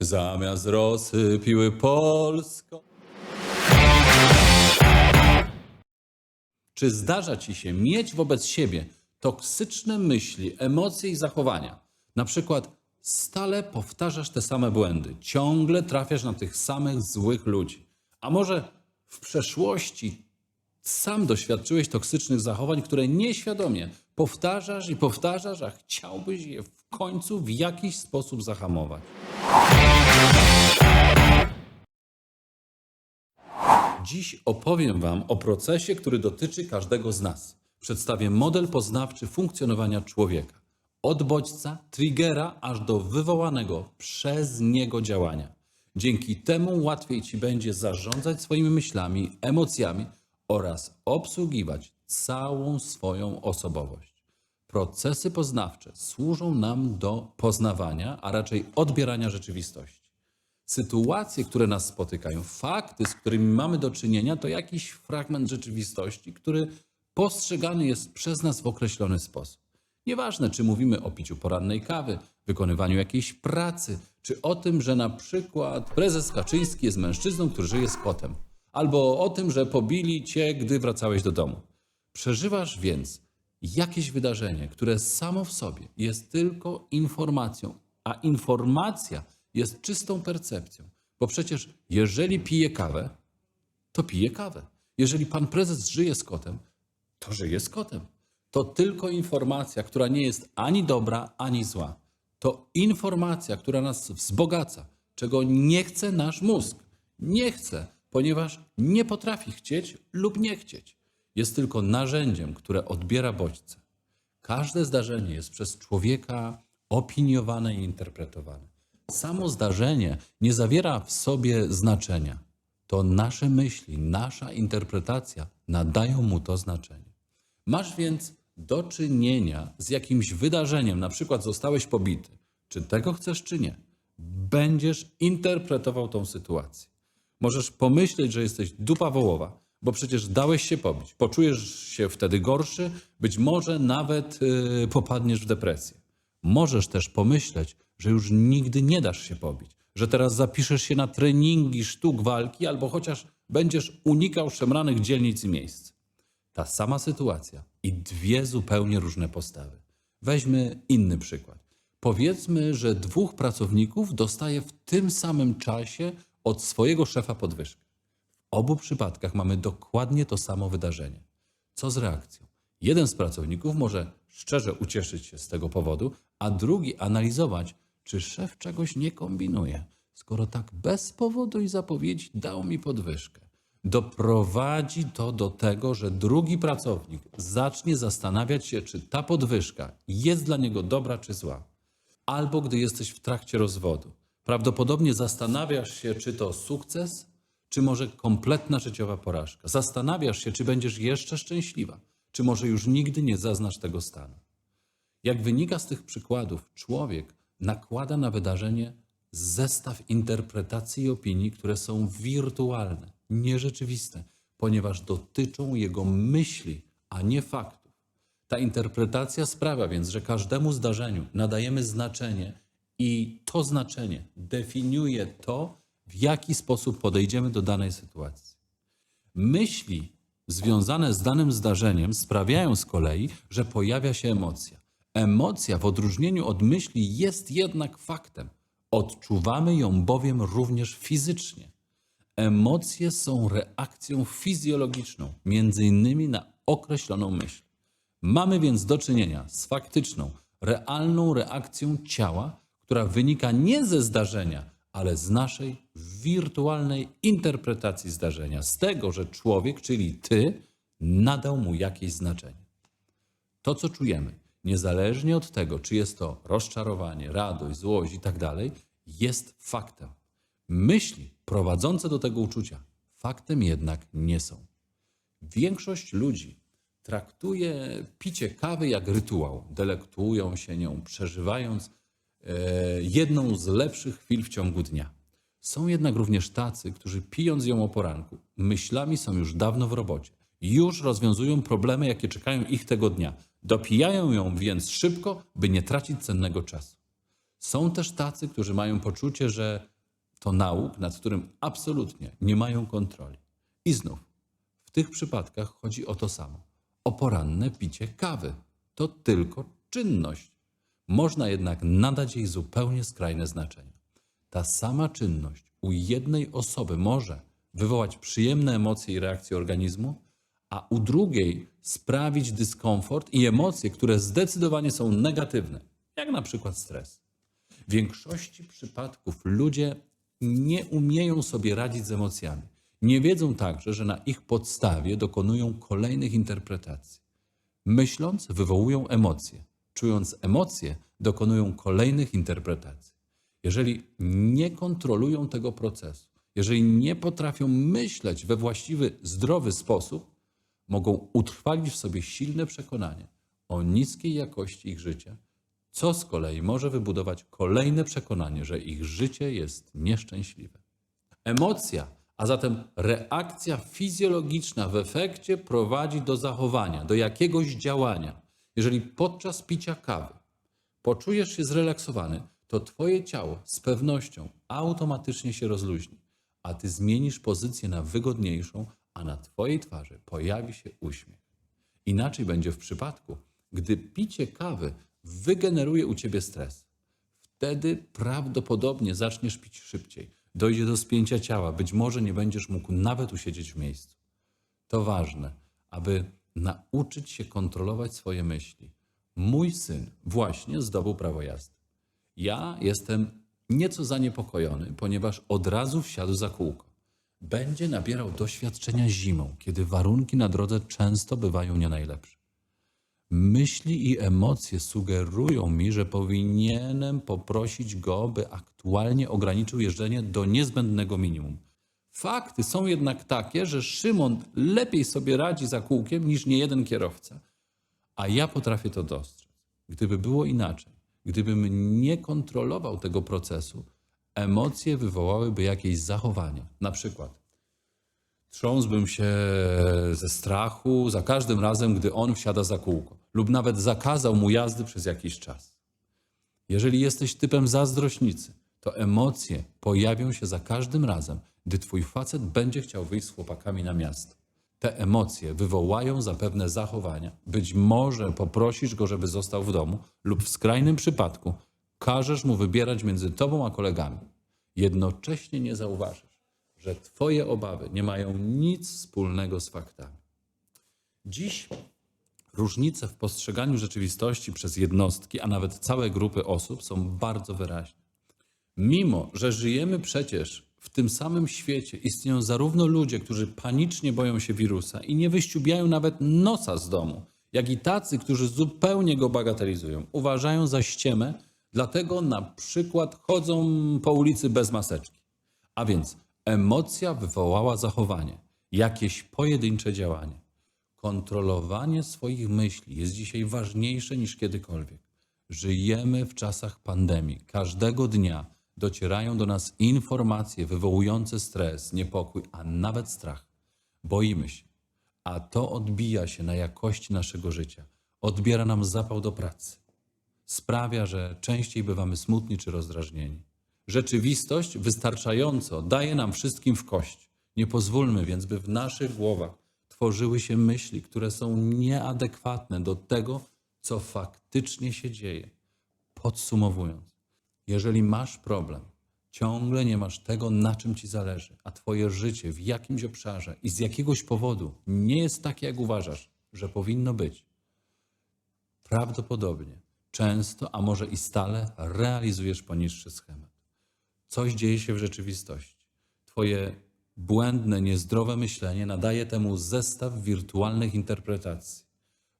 zamiast rosy piły Polsko. Czy zdarza ci się mieć wobec siebie toksyczne myśli, emocje i zachowania? Na przykład stale powtarzasz te same błędy, ciągle trafiasz na tych samych złych ludzi. A może w przeszłości sam doświadczyłeś toksycznych zachowań, które nieświadomie powtarzasz i powtarzasz, a chciałbyś je końcu w jakiś sposób zahamować. Dziś opowiem Wam o procesie, który dotyczy każdego z nas. Przedstawię model poznawczy funkcjonowania człowieka. Od bodźca, triggera, aż do wywołanego przez niego działania. Dzięki temu łatwiej Ci będzie zarządzać swoimi myślami, emocjami oraz obsługiwać całą swoją osobowość. Procesy poznawcze służą nam do poznawania, a raczej odbierania rzeczywistości. Sytuacje, które nas spotykają, fakty, z którymi mamy do czynienia, to jakiś fragment rzeczywistości, który postrzegany jest przez nas w określony sposób. Nieważne, czy mówimy o piciu porannej kawy, wykonywaniu jakiejś pracy, czy o tym, że na przykład prezes Kaczyński jest mężczyzną, który żyje z kotem, albo o tym, że pobili cię, gdy wracałeś do domu. Przeżywasz więc jakieś wydarzenie, które samo w sobie jest tylko informacją, a informacja jest czystą percepcją. Bo przecież jeżeli pije kawę, to pije kawę. Jeżeli pan prezes żyje z kotem, to żyje z kotem. To tylko informacja, która nie jest ani dobra, ani zła. To informacja, która nas wzbogaca, czego nie chce nasz mózg. Nie chce, ponieważ nie potrafi chcieć lub nie chcieć. Jest tylko narzędziem, które odbiera bodźce. Każde zdarzenie jest przez człowieka opiniowane i interpretowane. Samo zdarzenie nie zawiera w sobie znaczenia. To nasze myśli, nasza interpretacja nadają mu to znaczenie. Masz więc do czynienia z jakimś wydarzeniem, na przykład zostałeś pobity. Czy tego chcesz, czy nie? Będziesz interpretował tą sytuację. Możesz pomyśleć, że jesteś dupa wołowa, bo przecież dałeś się pobić. Poczujesz się wtedy gorszy, być może nawet yy, popadniesz w depresję. Możesz też pomyśleć, że już nigdy nie dasz się pobić, że teraz zapiszesz się na treningi sztuk walki albo chociaż będziesz unikał szemranych dzielnic i miejsc. Ta sama sytuacja i dwie zupełnie różne postawy. Weźmy inny przykład. Powiedzmy, że dwóch pracowników dostaje w tym samym czasie od swojego szefa podwyżkę. Obu przypadkach mamy dokładnie to samo wydarzenie. Co z reakcją? Jeden z pracowników może szczerze ucieszyć się z tego powodu, a drugi analizować, czy szef czegoś nie kombinuje, skoro tak bez powodu i zapowiedzi dał mi podwyżkę. Doprowadzi to do tego, że drugi pracownik zacznie zastanawiać się, czy ta podwyżka jest dla niego dobra czy zła. Albo gdy jesteś w trakcie rozwodu, prawdopodobnie zastanawiasz się, czy to sukces, czy może kompletna życiowa porażka. Zastanawiasz się, czy będziesz jeszcze szczęśliwa, czy może już nigdy nie zaznasz tego stanu. Jak wynika z tych przykładów, człowiek nakłada na wydarzenie zestaw interpretacji i opinii, które są wirtualne, nierzeczywiste, ponieważ dotyczą jego myśli, a nie faktów. Ta interpretacja sprawia więc, że każdemu zdarzeniu nadajemy znaczenie i to znaczenie definiuje to, w jaki sposób podejdziemy do danej sytuacji. Myśli związane z danym zdarzeniem sprawiają z kolei, że pojawia się emocja. Emocja w odróżnieniu od myśli jest jednak faktem. Odczuwamy ją bowiem również fizycznie. Emocje są reakcją fizjologiczną, między innymi na określoną myśl. Mamy więc do czynienia z faktyczną, realną reakcją ciała, która wynika nie ze zdarzenia, ale z naszej wirtualnej interpretacji zdarzenia, z tego, że człowiek, czyli ty, nadał mu jakieś znaczenie. To, co czujemy, niezależnie od tego, czy jest to rozczarowanie, radość, złość i tak dalej, jest faktem. Myśli prowadzące do tego uczucia faktem jednak nie są. Większość ludzi traktuje picie kawy jak rytuał. Delektują się nią, przeżywając jedną z lepszych chwil w ciągu dnia. Są jednak również tacy, którzy pijąc ją o poranku, myślami są już dawno w robocie. Już rozwiązują problemy, jakie czekają ich tego dnia. Dopijają ją więc szybko, by nie tracić cennego czasu. Są też tacy, którzy mają poczucie, że to nauk, nad którym absolutnie nie mają kontroli. I znów, w tych przypadkach chodzi o to samo. O poranne picie kawy. To tylko czynność. Można jednak nadać jej zupełnie skrajne znaczenie. Ta sama czynność u jednej osoby może wywołać przyjemne emocje i reakcje organizmu, a u drugiej sprawić dyskomfort i emocje, które zdecydowanie są negatywne, jak na przykład stres. W większości przypadków ludzie nie umieją sobie radzić z emocjami. Nie wiedzą także, że na ich podstawie dokonują kolejnych interpretacji. Myśląc, wywołują emocje. Czując emocje, dokonują kolejnych interpretacji. Jeżeli nie kontrolują tego procesu, jeżeli nie potrafią myśleć we właściwy, zdrowy sposób, mogą utrwalić w sobie silne przekonanie o niskiej jakości ich życia, co z kolei może wybudować kolejne przekonanie, że ich życie jest nieszczęśliwe. Emocja, a zatem reakcja fizjologiczna w efekcie prowadzi do zachowania, do jakiegoś działania. Jeżeli podczas picia kawy poczujesz się zrelaksowany, to Twoje ciało z pewnością automatycznie się rozluźni, a Ty zmienisz pozycję na wygodniejszą, a na Twojej twarzy pojawi się uśmiech. Inaczej będzie w przypadku, gdy picie kawy wygeneruje u ciebie stres. Wtedy prawdopodobnie zaczniesz pić szybciej, dojdzie do spięcia ciała, być może nie będziesz mógł nawet usiedzieć w miejscu. To ważne, aby nauczyć się kontrolować swoje myśli. Mój syn właśnie zdobył prawo jazdy. Ja jestem nieco zaniepokojony, ponieważ od razu wsiadł za kółko. Będzie nabierał doświadczenia zimą, kiedy warunki na drodze często bywają nie najlepsze. Myśli i emocje sugerują mi, że powinienem poprosić go, by aktualnie ograniczył jeżdżenie do niezbędnego minimum. Fakty są jednak takie, że Szymon lepiej sobie radzi za kółkiem niż niejeden kierowca. A ja potrafię to dostrzec. Gdyby było inaczej, gdybym nie kontrolował tego procesu, emocje wywołałyby jakieś zachowania. Na przykład Trząsłbym się ze strachu za każdym razem, gdy on wsiada za kółko, lub nawet zakazał mu jazdy przez jakiś czas. Jeżeli jesteś typem zazdrośnicy, to emocje pojawią się za każdym razem, gdy twój facet będzie chciał wyjść z chłopakami na miasto. Te emocje wywołają zapewne zachowania. Być może poprosisz go, żeby został w domu, lub w skrajnym przypadku każesz mu wybierać między tobą a kolegami. Jednocześnie nie zauważysz, że Twoje obawy nie mają nic wspólnego z faktami. Dziś różnice w postrzeganiu rzeczywistości przez jednostki, a nawet całe grupy osób są bardzo wyraźne. Mimo, że żyjemy przecież w tym samym świecie, istnieją zarówno ludzie, którzy panicznie boją się wirusa i nie wyściubiają nawet nosa z domu, jak i tacy, którzy zupełnie go bagatelizują, uważają za ściemę, dlatego na przykład chodzą po ulicy bez maseczki. A więc emocja wywołała zachowanie, jakieś pojedyncze działanie. Kontrolowanie swoich myśli jest dzisiaj ważniejsze niż kiedykolwiek. Żyjemy w czasach pandemii. Każdego dnia docierają do nas informacje wywołujące stres, niepokój, a nawet strach. Boimy się, a to odbija się na jakości naszego życia. Odbiera nam zapał do pracy. Sprawia, że częściej bywamy smutni czy rozdrażnieni. Rzeczywistość wystarczająco daje nam wszystkim w kość. Nie pozwólmy więc, by w naszych głowach tworzyły się myśli, które są nieadekwatne do tego, co faktycznie się dzieje. Podsumowując, jeżeli masz problem, ciągle nie masz tego, na czym ci zależy, a twoje życie w jakimś obszarze i z jakiegoś powodu nie jest takie, jak uważasz, że powinno być, prawdopodobnie, często, a może i stale realizujesz poniższy schemat. Coś dzieje się w rzeczywistości. Twoje błędne, niezdrowe myślenie nadaje temu zestaw wirtualnych interpretacji.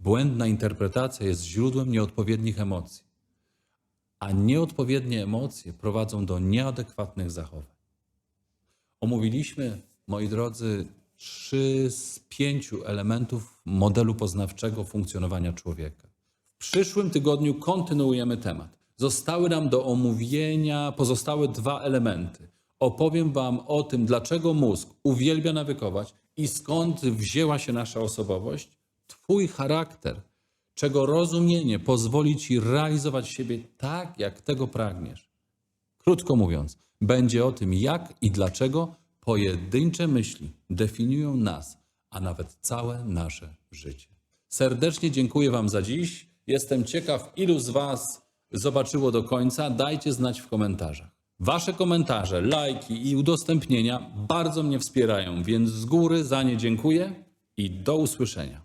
Błędna interpretacja jest źródłem nieodpowiednich emocji, a nieodpowiednie emocje prowadzą do nieadekwatnych zachowań. Omówiliśmy, moi drodzy, trzy z pięciu elementów modelu poznawczego funkcjonowania człowieka. W przyszłym tygodniu kontynuujemy temat. Zostały nam do omówienia pozostałe dwa elementy. Opowiem Wam o tym, dlaczego mózg uwielbia nawykować i skąd wzięła się nasza osobowość, Twój charakter, czego rozumienie pozwoli ci realizować siebie tak, jak tego pragniesz. Krótko mówiąc, będzie o tym, jak i dlaczego pojedyncze myśli definiują nas, a nawet całe nasze życie. Serdecznie dziękuję Wam za dziś. Jestem ciekaw, ilu z Was zobaczyło do końca. Dajcie znać w komentarzach. Wasze komentarze, lajki i udostępnienia bardzo mnie wspierają, więc z góry za nie dziękuję i do usłyszenia.